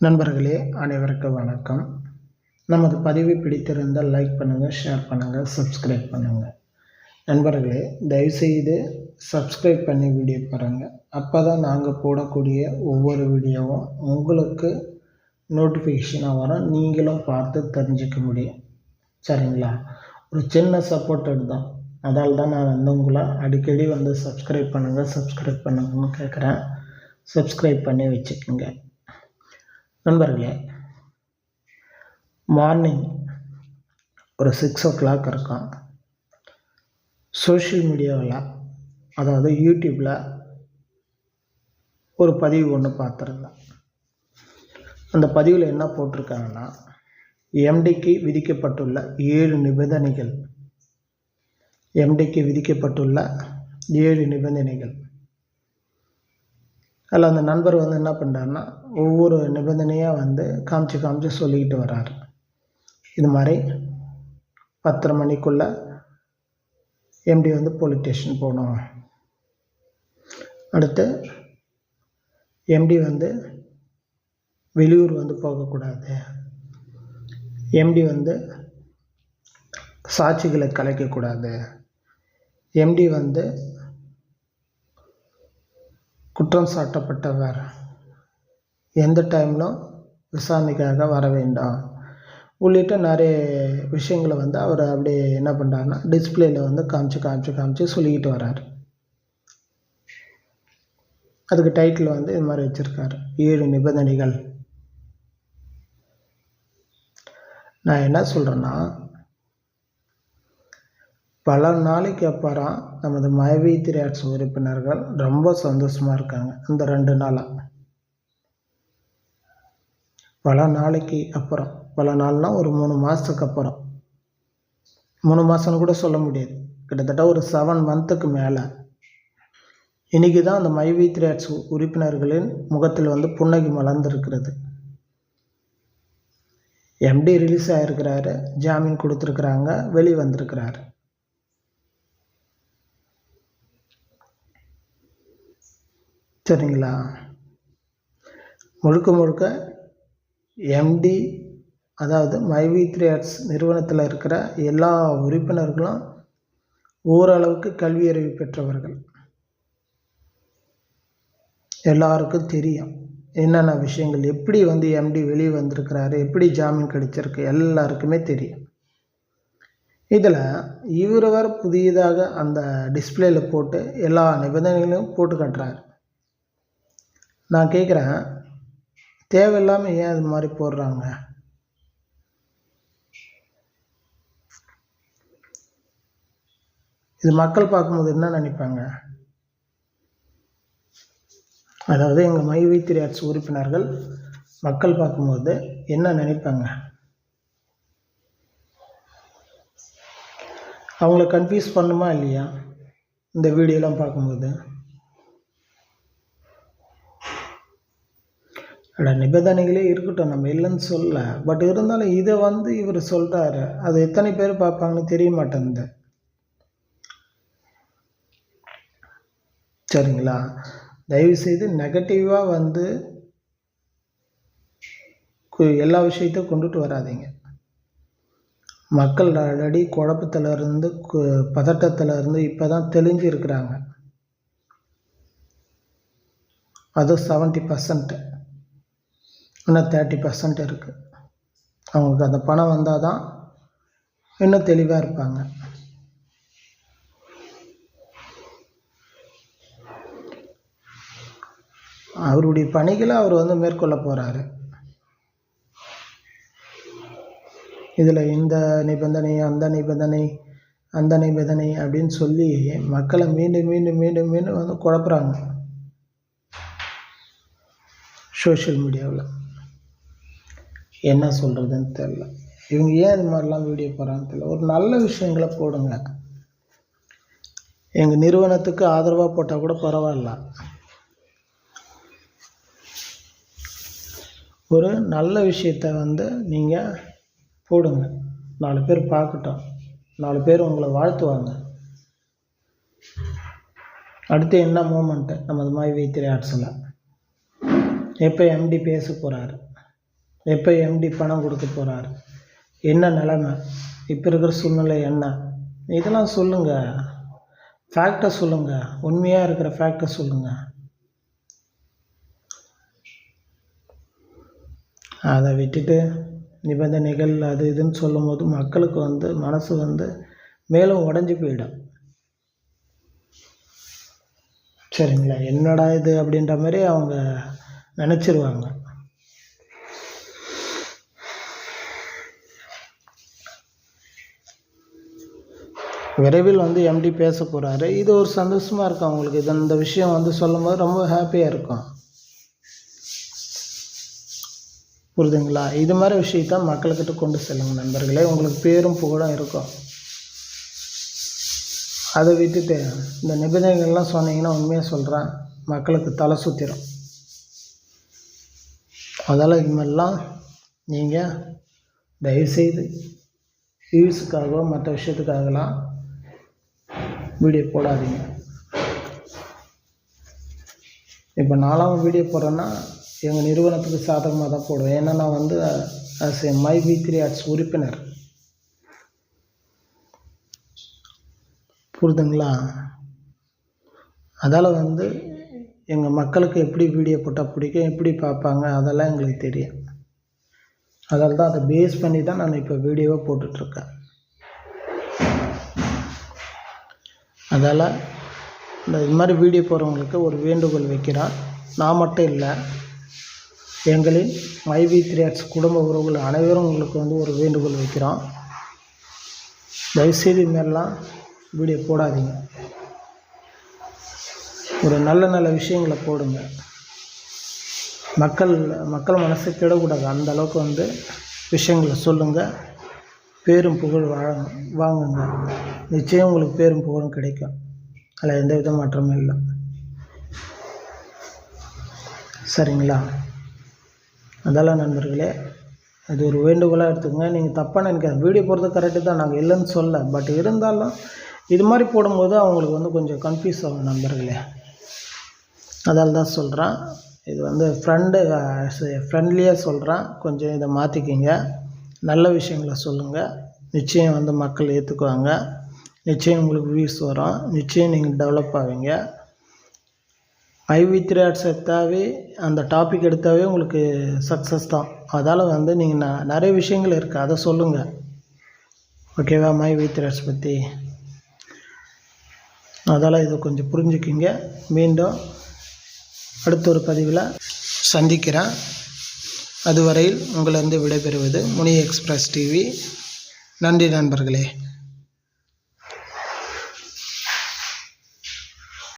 நண்பர்களே அனைவருக்கும் வணக்கம். நமது பதிவு பிடித்திருந்தால் லைக் பண்ணுங்கள் ஷேர் பண்ணுங்கள் சப்ஸ்கிரைப் பண்ணுங்கள் நண்பர்களே தயவுசெய்து சப்ஸ்கிரைப் பண்ணி வீடியோ பாருங்கள் அப்போ தான் நாங்கள் போடக்கூடிய ஒவ்வொரு வீடியோவும் உங்களுக்கு நோட்டிஃபிகேஷனாக வரும். நீங்களும் பார்த்து தெரிஞ்சுக்க முடியும். சரிங்களா? ஒரு சின்ன சப்போர்ட்டட் தான் அதால் தான் நான் வந்து உங்களை அடிக்கடி வந்து சப்ஸ்கிரைப் பண்ணுங்கள் சப்ஸ்கிரைப் பண்ணுங்கன்னு கேட்குறேன் சப்ஸ்கிரைப் பண்ணி வச்சுக்கோங்க. நண்பர்களே மார்னிங் ஒரு சிக்ஸ் ஓ கிளாக் இருக்கும் சோஷியல் மீடியாவில் அதாவது யூடியூப்பில் ஒரு பதிவு ஒன்று பார்த்துருந்தேன். அந்த பதிவில் என்ன போட்டிருக்காங்கன்னா எம்டிக்கு விதிக்கப்பட்டுள்ள ஏழு நிபந்தனைகள். எம்டிக்கு விதிக்கப்பட்டுள்ள ஏழு நிபந்தனைகள். அதில் அந்த நண்பர் வந்து என்ன பண்ணுறாருன்னா ஒவ்வொரு நிபந்தனையாக வந்து காமிச்சு காமிச்சு சொல்லிக்கிட்டு வர்றாரு. இது மாதிரி பத்தரை மணிக்குள்ளே எம்டி வந்து போலீஸ் ஸ்டேஷன் போகணும். அடுத்து எம்டி வந்து வெளியூர் வந்து போகக்கூடாது. எம்டி வந்து சாட்சிகளை கலைக்கக்கூடாது. எம்டி வந்து குற்றம் சாட்டப்பட்டவர். எந்த டைம்லும் விசாரணைக்காக வர வேண்டாம். உள்ளிட்ட நிறைய விஷயங்களை வந்து அவர் அப்படியே என்ன பண்ணுறாருன்னா டிஸ்பிளேயில் வந்து காமிச்சு காமிச்சு காமிச்சு சொல்லிக்கிட்டு வர்றாரு. அதுக்கு டைட்டில் வந்து இது மாதிரி வச்சுருக்காரு. ஏழு நிபந்தனைகள். நான் என்ன சொல்கிறேன்னா பல நாளைக்கு அப்புறம் நமது மைவி திரையாட்சி உறுப்பினர்கள் ரொம்ப சந்தோஷமாக இருக்காங்க. இந்த ரெண்டு நாளாக பல நாளைக்கு அப்புறம் பல நாள்னால் ஒரு மூணு மாதத்துக்கு அப்புறம். மூணு மாதம்னு கூட சொல்ல முடியாது. கிட்டத்தட்ட ஒரு செவன் மந்த்துக்கு மேலே. இன்றைக்கி தான் அந்த மைவி திரையாட்சி உறுப்பினர்களின் முகத்தில் வந்து புன்னகை மலர்ந்துருக்கிறது. எம்டி ரிலீஸ் ஆகிருக்கிறாரு ஜாமீன் கொடுத்துருக்குறாங்க. வெளியே வந்திருக்கிறாரு சரிங்களா? முழுக்க முழுக்க எம்டி அதாவது மைவி த்ரீ ஆர்ட்ஸ் நிறுவனத்தில் இருக்கிற எல்லா உறுப்பினர்களும் ஓரளவுக்கு கல்வியறிவு பெற்றவர்கள். எல்லாருக்கும் தெரியும் என்னென்ன விஷயங்கள் எப்படி வந்து எம்டி வெளியே வந்திருக்கிறாரு எப்படி ஜாமீன் கிடைச்சிருக்கு எல்லாருக்குமே தெரியும். இதில் இவர் வேறு புதியதாக அந்த டிஸ்பிளேயில் போட்டு எல்லா நிபந்தனைகளையும் போட்டு கட்டுறாரு. நான் கேட்குறேன் தேவையில்லாமல் ஏன் இது மாதிரி போடுறாங்க? இது மக்கள் பார்க்கும்போது என்ன நினைப்பாங்க? அதாவது எங்கள் மை வைத்திரி ஆட்சி உறுப்பினர்கள் மக்கள் பார்க்கும்போது என்ன நினைப்பாங்க? அவங்கள கன்ஃபியூஸ் பண்ணுமா இல்லையா? இந்த வீடியோலாம் பார்க்கும்போது. அட நிபந்தனைகளே இருக்கட்டும் நம்ம இல்லைன்னு சொல்ல. பட் இருந்தாலும் இதை வந்து இவர் சொல்கிறாரு அது எத்தனை பேர் பார்ப்பாங்கன்னு தெரிய மாட்டேங்குது. சரிங்களா? தயவுசெய்து நெகட்டிவாக வந்து எல்லா விஷயத்தையும் கொண்டுட்டு வராதீங்க. மக்கள் ஆல்ரெடி குழப்பத்தில் இருந்து கு- பதட்டத்தில் இருந்து இப்போ தான் தெளிஞ்சு இருக்கிறாங்க அதுவும் செவன்ட்டி பர்சன்ட்டு இன்னும் தேர்ட்டி பர்சன்ட் இருக்குது அவங்களுக்கு அந்த பணம் வந்தால் தான் இன்னும் தெளிவாக இருப்பாங்க. அவருடைய பணிகளை அவர் வந்து மேற்கொள்ள போகிறாரு இதில் இந்த நிபந்தனை அந்த நிபந்தனை அந்த நிபந்தனை அப்படின்னு சொல்லி மக்களை மீண்டும் மீண்டும் மீண்டும் மீண்டும் வந்து குழப்புறாங்க. சோஷியல் மீடியாவில். என்ன சொல்கிறதுன்னு தெரில இவங்க ஏன் இது மாதிரிலாம் வீடியோ போடுறாங்கன்னு தெரியல. ஒரு நல்ல விஷயங்களை போடுங்க. எங்கள் நிறுவனத்துக்கு ஆதரவாக போட்டால் கூட பரவாயில்ல. ஒரு நல்ல விஷயத்த வந்து நீங்கள் போடுங்க. நாலு பேர் பார்க்கட்டும். நாலு பேர் உங்களை வாழ்த்துவாங்க. அடுத்து என்ன மூமெண்ட்டு நம்ம அது மாதிரி வைத்திரை ஆர்ட்ஸில் எப்போ எம்டி பேச போகிறாரு எப்போ எம்டி பணம் கொடுக்க போகிறாரு என்ன நிலமை? இப்போ இருக்கிற சூழ்நிலை என்ன? இதெல்லாம் சொல்லுங்கள் ஃபேக்டை சொல்லுங்கள் உண்மையாக இருக்கிற ஃபேக்டை சொல்லுங்கள் அதை விட்டுட்டு நிபந்தனைகள் அது இதுன்னு சொல்லும்போது மக்களுக்கு வந்து மனசு வந்து மேலும் உடஞ்சி போயிடும். சரிங்களா? என்னடா இது அப்படின்ற மாதிரி அவங்க நினச்சிருவாங்க. விரைவில் வந்து எம்டி பேச போகிறாரு இது ஒரு சந்தோஷமாக இருக்கும் அவங்களுக்கு. இது இந்த விஷயம் வந்து சொல்லும்போது ரொம்ப ஹாப்பியாக இருக்கும். புரிதுங்களா இது மாதிரி விஷயத்த மக்கள்கிட்ட கொண்டு செல்லுங்க நண்பர்களே. உங்களுக்கு பேரும் புகழும் இருக்கும். அதை விட்டுட்டு இந்த நிபந்தனைகள்லாம் சொன்னீங்கன்னா உண்மையாக சொல்கிறேன் மக்களுக்கு தலை சுற்றிடும் அதனால் இதுமாதிரிலாம் நீங்கள் தயவுசெய்து வியூஸுக்காகவோ மற்ற விஷயத்துக்காகலாம் வீடியோ போடாதீங்க. இப்போ நாலாவது வீடியோ போடுறேன்னா எங்கள் நிறுவனத்துக்கு சாதகமாக தான் போடுவேன். ஏன்னா நான் வந்து as a my V three arts உறுப்பினர். புரிதுங்களா? அதால் வந்து எங்கள் மக்களுக்கு எப்படி வீடியோ போட்டால் பிடிக்கும் எப்படி பார்ப்பாங்க அதெல்லாம் எங்களுக்கு தெரியும். அதால் தான் அதை பேஸ் பண்ணி தான் நான் இப்போ வீடியோவை போட்டுட்ருக்கேன் அதால் இந்த இது மாதிரி வீடியோ போகிறவங்களுக்கு ஒரு வேண்டுகோள் வைக்கிறான். நான் மட்டும் இல்லை எங்களின் மைவி த்ரீ குடும்ப உறவுகள் அனைவரும் உங்களுக்கு வந்து ஒரு வேண்டுகோள் வைக்கிறோம் தயவுசெய்து இதுமாரிலாம் வீடியோ போடாதீங்க. ஒரு நல்ல நல்ல விஷயங்களை போடுங்க. மக்கள் மக்கள் மனசு கெடக்கூடாது. அந்த அளவுக்கு வந்து விஷயங்களை சொல்லுங்கள் பேரும் புகழ் வாழ வாங்குங்க. நிச்சயம் உங்களுக்கு பேரும் புகழும் கிடைக்கும். அதில் எந்த வித மாற்றமும் இல்லை. சரிங்களா? அதால் நண்பர்களே அது ஒரு வேண்டுகோளாக எடுத்துக்கோங்க. நீங்கள் தப்பாக நினைக்காது வீடியோ போடுறது கரெக்டு தான். நாங்கள் இல்லைன்னு சொல்ல பட் இருந்தாலும் இது மாதிரி போடும்போது அவங்களுக்கு வந்து கொஞ்சம் கன்ஃபியூஸ் ஆகும் நண்பர்களே. அதால் தான் சொல்கிறேன் இது வந்து ஃப்ரெண்டு ஃப்ரெண்ட்லியாக சொல்கிறேன் கொஞ்சம் இதை மாற்றிக்கிங்க நல்ல விஷயங்களை சொல்லுங்கள் நிச்சயம் வந்து மக்கள் ஏற்றுக்குவாங்க நிச்சயம் உங்களுக்கு வியூஸ் வரும். நிச்சயம் நீங்கள் டெவலப் ஆவீங்க. ஐவி த்ரீ ஆர்ட்ஸ் எடுத்தாவே அந்த டாபிக் எடுத்தாவே உங்களுக்கு சக்ஸஸ் தான். அதால் வந்து நீங்கள் ந நிறைய விஷயங்கள் இருக்குது அதை சொல்லுங்கள் ஓகேவா மை வி த்ரீ ஆர்ட்ஸ் பற்றி அதால் இதை கொஞ்சம் புரிஞ்சுக்கிங்க. மீண்டும் அடுத்த ஒரு பதிவில் சந்திக்கிறேன். அதுவரையில் உங்களிருந்து விடைபெறுவது முனி எக்ஸ்பிரஸ் டிவி. நன்றி நண்பர்களே.